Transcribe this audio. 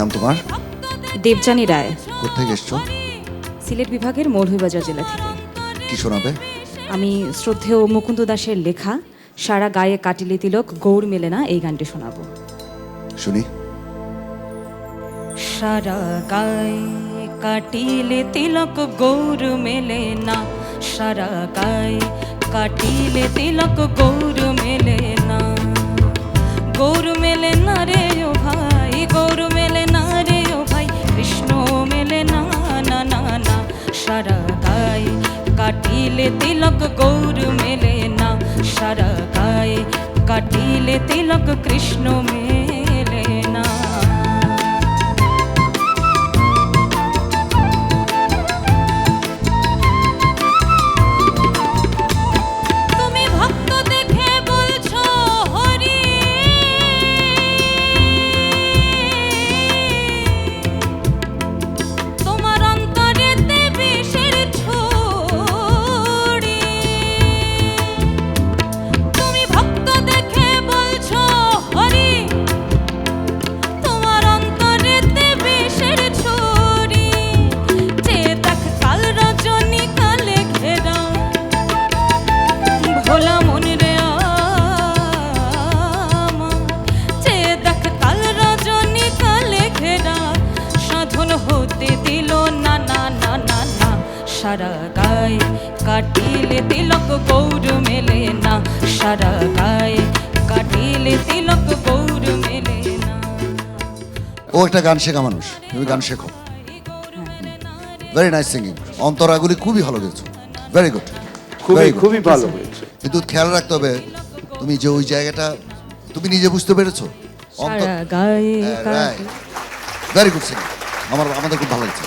নাম তোমার? দেবযানী রায়। কোথেকে এসছো? সিলেট বিভাগের মৌলভীবাজার জেলা থেকে। কি শোনাবে? আমি শ্রদ্ধেয় মুকুন্দ দাসের লেখা সারা গায়ে কাটিলে তিলক গৌর মেলে না এই গানটি শোনাবো। শুনি। সারা গায়ে কাটিলে তিলক গৌর মেলে না। সারা গায়ে কাটিলে তিলক গৌর মেলে না। গৌর মেলে না রে কাটিলে তিলক কৃষ্ণ মেলে সাধন হতে দিল না না না না না। সারা গায়ে কাটিলে তিলক গৌর মেলে না। সারা গায়ে কাটিলে তিলক গৌর মেলে না। ও একটা গান শেখা মানুষ তুমি গান শেখো। ভেরি নাইস সিঙ্গিং অন্তরাগুলি খুবই ভালো গেছো ভেরি গুড খুবই খুবই ভালো হয়েছে। কিন্তু খেয়াল রাখতে হবে তুমি যে ওই জায়গাটা তুমি নিজে বুঝতে পেরেছ? ভেরি গুড সিঙ্গিং আমার আমাদের খুব ভালো লাগছে।